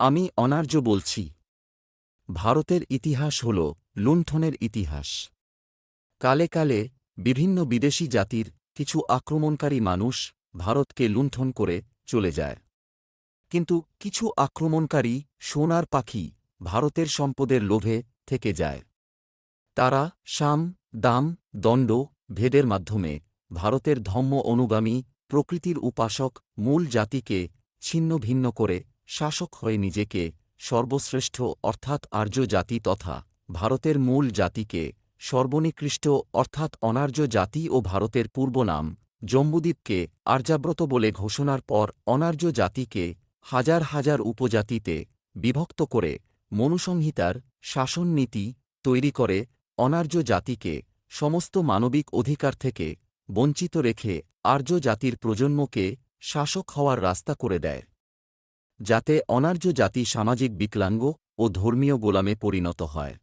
আমি অনার্য বলছি। ভারতের ইতিহাস হল লুণ্ঠনের ইতিহাস। কালে কালে বিভিন্ন বিদেশি জাতির কিছু আক্রমণকারী মানুষ ভারতকে লুণ্ঠন করে চলে যায়। কিন্তু কিছু আক্রমণকারী সোনার পাখি ভারতের সম্পদের লোভে থেকে যায়। তারা সাম, দাম, দণ্ড, ভেদের মাধ্যমে ভারতের ধম্ম অনুগামী প্রকৃতির উপাসক মূল জাতিকে ছিন্ন ভিন্ন করে শাসক হয়ে নিজেকে সর্বশ্রেষ্ঠ অর্থাৎ আর্য জাতি তথা ভারতের মূল জাতিকে সর্বনিকৃষ্ট অর্থাৎ অনার্য জাতি ও ভারতের পূর্বনাম জম্বুদ্বীপকে আর্যাব্রত বলে ঘোষণার পর অনার্য জাতিকে হাজার হাজার উপজাতিতে বিভক্ত করে মনুসংহিতার শাসননীতি তৈরি করে অনার্য জাতিকে সমস্ত মানবিক অধিকার থেকে বঞ্চিত রেখে আর্য জাতির প্রজন্মকে শাসক হওয়ার রাস্তা করে দেয়। যাতে অনার্য জাতি সামাজিক বিকলাঙ্গ ও ধর্মীয় গোলামে পরিণত হয়।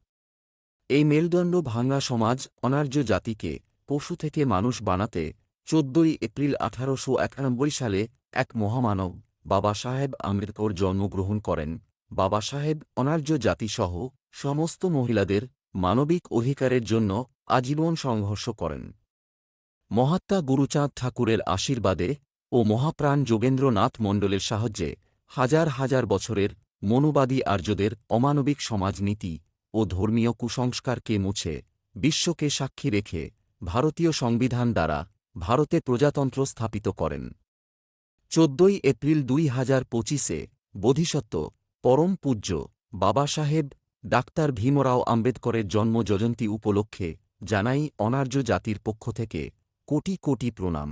এই মেরুদণ্ড ভাঙা সমাজ অনার্য জাতিকে পশু থেকে মানুষ বানাতে চোদ্দই এপ্রিল আঠারোশো একানব্বই সালে এক মহামানব, বাবা সাহেব আম্বেদকর জন্মগ্রহণ করেন। বাবা সাহেব অনার্য জাতিসহ সমস্ত মহিলাদের মানবিক অধিকারের জন্য আজীবন সংঘর্ষ করেন। মহাত্মা গুরুচাঁদ ঠাকুরের আশীর্বাদে ও মহাপ্রাণ যোগেন্দ্রনাথ মণ্ডলের সাহায্যে হাজার হাজার বছরের মনুবাদী আর্যদের অমানবিক সমাজনীতি ও ধর্মীয় কুসংস্কারকে মুছে বিশ্বকে সাক্ষী রেখে ভারতীয় সংবিধান দ্বারা ভারতে প্রজাতন্ত্র স্থাপিত করেন। চোদ্দই এপ্রিল দুই হাজার পঁচিশে বোধিসত্ত্ব পরম পূজ্য বাবা সাহেব ডাক্তার ভীমরাও আম্বেদকরের জন্মজয়ন্তী উপলক্ষে জানাই অনার্য জাতির পক্ষ থেকে কোটি কোটি প্রণাম।